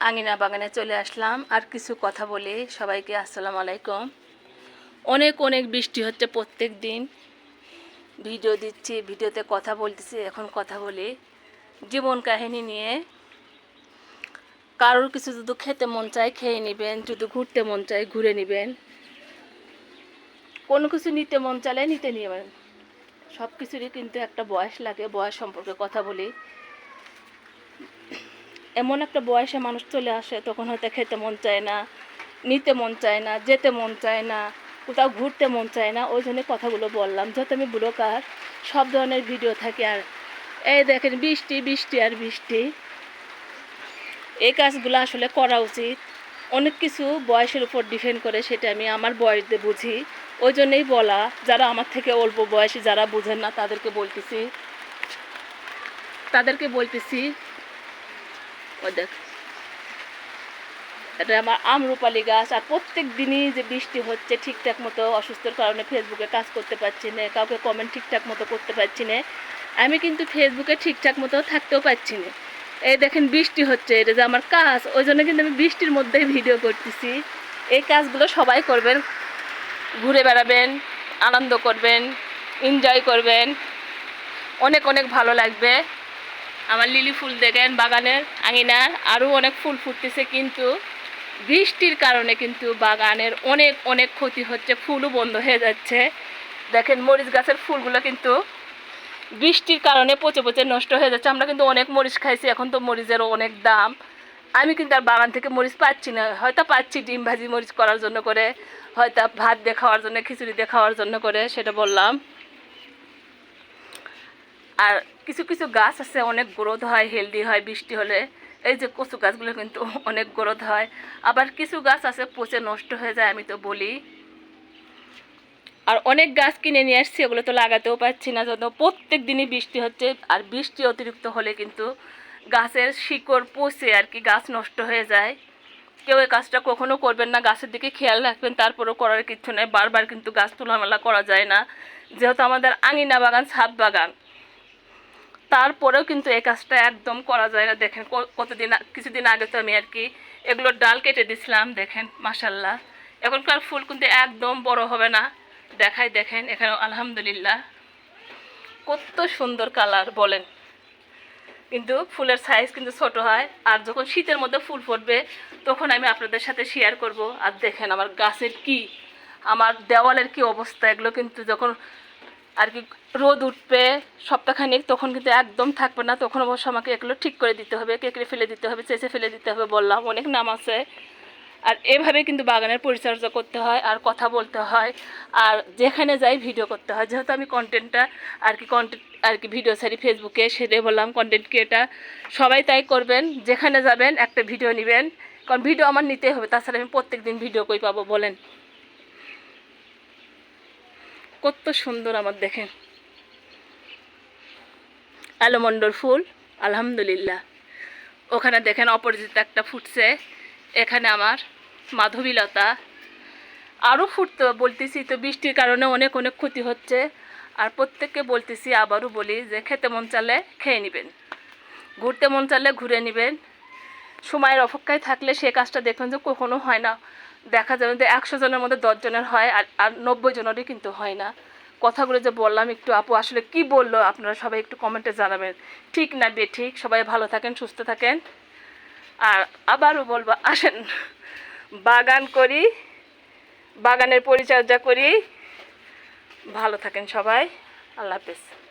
আঙিনা বাগানে চলে আসলাম। আর কিছু কথা বলি। সবাইকে আসসালামু আলাইকুম। অনেক অনেক বৃষ্টি হচ্ছে প্রত্যেক দিন। ভিডিও দিচ্ছি, ভিডিওতে কথা বলতেছি, এখন কথা বলি। জীবন কাহিনী নিয়ে। কারোর কিছু যদি খেতে মন চায়, খেয়ে নেবেন। যদি ঘুরতে মন চায়, ঘুরে নেবেন। কোনো কিছু নিতে মন চাইলে নিতে নেবেন। সব কিছুরই কিন্তু একটা বয়স লাগে। বয়স সম্পর্কে কথা বলি। এমন একটা বয়সে মানুষ চলে আসে, তখন হয়তো খেতে মন চায় না, নিতে মন চায় না, যেতে মন চায় না, কোথাও ঘুরতে মন চায় না, ওই জন্য কথাগুলো বললাম। যত আমি ব্লকার সব ধরনের ভিডিও থাকে আর, এই দেখেন বৃষ্টি বৃষ্টি আর বৃষ্টি। এই কাজগুলো আসলে করা উচিত। অনেক কিছু বয়সের উপর ডিপেন্ড করে, সেটা আমি আমার বয়স বুঝি। ওই জন্যই বলা, যারা আমার থেকে অল্প বয়সী, যারা বুঝেন না, তাদেরকে বলতেছি। তাদেরকে বলতেছি দেখ। এটা আমার আমরুপালি গাছ, আর প্রত্যেক দিনই যে বৃষ্টি হচ্ছে, ঠিকঠাক মতো অসুস্থর কারণে ফেসবুকে কাজ করতে পারছি না, কাউকে কমেন্ট ঠিকঠাক মতো করতে পারছি না। আমি কিন্তু ফেসবুকে ঠিকঠাক মতো থাকতেও পারছি না। এই দেখেন বৃষ্টি হচ্ছে, এটা যে আমার কাজ, ওই জন্য কিন্তু আমি বৃষ্টির মধ্যেই ভিডিও করতেছি। এই কাজগুলো সবাই করবেন, ঘুরে বেড়াবেন, আনন্দ করবেন এনজয় করবেন। অনেক অনেক ভালো লাগবে। আমার লিলি ফুল দেখেন বাগানের আঙিনার আরও অনেক ফুল ফুটতেছে কিন্তু বৃষ্টির কারণে কিন্তু বাগানের অনেক অনেক ক্ষতি হচ্ছে, ফুলও বন্ধ হয়ে যাচ্ছে। দেখেন মরিচ গাছের ফুলগুলো কিন্তু বৃষ্টির কারণে পচে পচে নষ্ট হয়ে যাচ্ছে। আমরা কিন্তু অনেক মরিচ খাইছি, এখন তো মরিচেরও অনেক দাম। আমি কিন্তু আর বাগান থেকে মরিচ পাচ্ছি না। হয়তো পাচ্ছি ডিম ভাজি মরিচ করার জন্য করে, হয়তো ভাত দিয়ে খাওয়ার জন্য, খিচুড়ি দিয়ে খাওয়ার জন্য করে, সেটা বললাম। আর কিছু কিছু গাছ আছে, অনেক গ্রোথ হয়, হেলদি হয়, বৃষ্টি হলে। এই যে কচু গাছগুলো কিন্তু অনেক গ্রোথ হয়। আবার কিছু গাছ আছে, পচে নষ্ট হয়ে যায়, আমি তো বলি। আর অনেক গাছ কিনে নিয়ে আসছি, ওগুলো তো লাগাতেও পারছি না যত প্রত্যেক দিনই বৃষ্টি হচ্ছে, আর বৃষ্টি অতিরিক্ত হলে কিন্তু গাছের শিকড় পচে আর কি, গাছ নষ্ট হয়ে যায়। কেউ এই কাজটা কখনো করবেন না, গাছের দিকে খেয়াল রাখবেন, তারপরেও করার কিচ্ছু নেই। বারবার কিন্তু গাছ তোলামেলা করা যায় না। যেহেতু আমাদের আঙিনা বাগান, ছাদ বাগান। তারপরেও কিন্তু এই কাজটা একদম করা যায় না। দেখেন কতদিন কিছুদিন আগে তো আমি আর কি এগুলোর ডাল কেটে দিছিলাম, দেখেন মাসাল্লাহ এখনকার ফুল কিন্তু একদম বড় হবে না। দেখাই, দেখেন এখানে আলহামদুলিল্লাহ। কত সুন্দর কালার বলেন। কিন্তু ফুলের সাইজ কিন্তু ছোট হয়, আর যখন শীতের মধ্যে ফুল ফুটবে, তখন আমি আপনাদের সাথে শেয়ার করব। আর দেখেন, আমার গাছের কি, আমার দেওয়ালের কি অবস্থা, এগুলো কিন্তু যখন আর কি রোদ উঠবে সপ্তাহখানিক, তখন কিন্তু একদম থাকবে না। তখন অবশ্য আমাকে এগুলো ঠিক করে দিতে হবে, কেকড়ে ফেলে দিতে হবে, চেঁচে ফেলে দিতে হবে বললাম, অনেক নাম আছে। আর এভাবে কিন্তু বাগানের পরিচর্যা করতে হয় আর কথা বলতে হয় আর যেখানে যাই ভিডিও করতে হয়। যেহেতু আমি কন্টেন্টটা আর কি কন্টেন্ট আর কি ভিডিও ছাড়ি ফেসবুকে সেটাই বললাম কন্টেন্ট ক্রিয়েটার সবাই তাই করবেন, যেখানে যাবেন একটা ভিডিও নেবেন। কারণ ভিডিও আমার নিতেই হবে, তাছাড়া আমি প্রত্যেক দিন ভিডিও কই পাবো, বলেন। কত সুন্দর আমার দেখেন। অ্যালোমন্ডর ফুল, আলহামদুলিল্লাহ। ওখানে দেখেন অপরাজিত একটা ফুটছে। এখানে আমার মাধবীলতা। আরও ফুটতো, বলতেছি তো বৃষ্টির কারণে অনেক অনেক ক্ষতি হচ্ছে। আর প্রত্যেককে বলতেছি, আবারও বলি যে খেতে মন চালে খেয়ে নেবেন। ঘুরতে মন চালে ঘুরে নেবেন। সময়ের অপেক্ষায় থাকলে সে কাজটা দেখবেন যে কখনো হয় না। দেখা যাবে যে একশো জনের মধ্যে দশ জনের হয় আর আর নব্বই জনেরই কিন্তু হয় না। কথাগুলো যে বললাম একটু, আপু আসলে কি বলল আপনারা সবাই একটু কমেন্টে জানাবেন। ঠিক না বে, ঠিক? সবাই ভালো থাকেন, সুস্থ থাকেন। আর আবারও বলব, আসেন। বাগান করি, বাগানের পরিচর্যা করি। ভালো থাকেন সবাই। আল্লাহ হাফেজ।